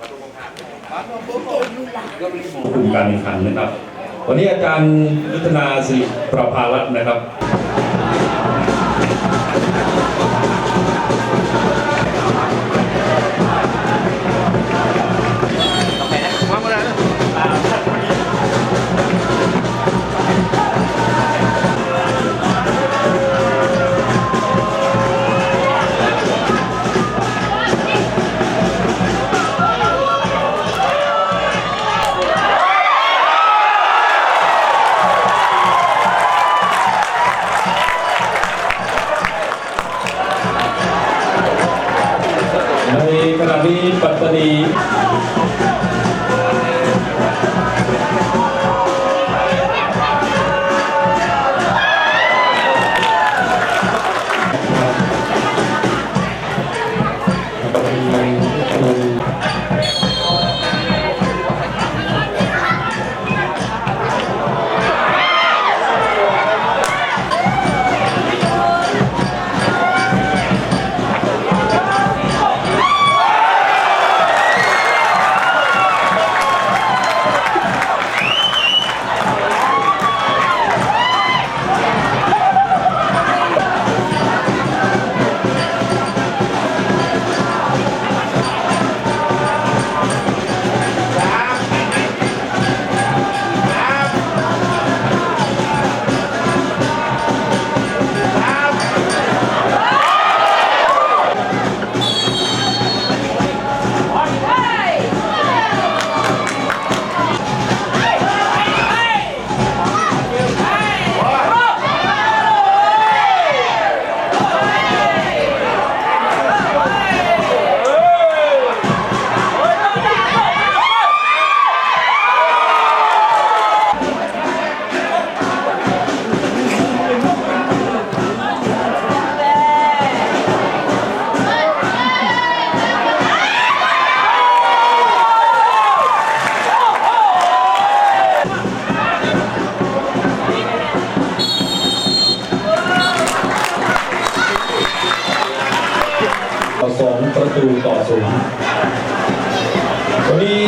การแข่งขันนะครับ วันนี้อาจารย์ยุทธนาสิประภารัตน์นะครับ ਰਵੀ ਪਤਨੀ ตูต่อศูนย์วันนี้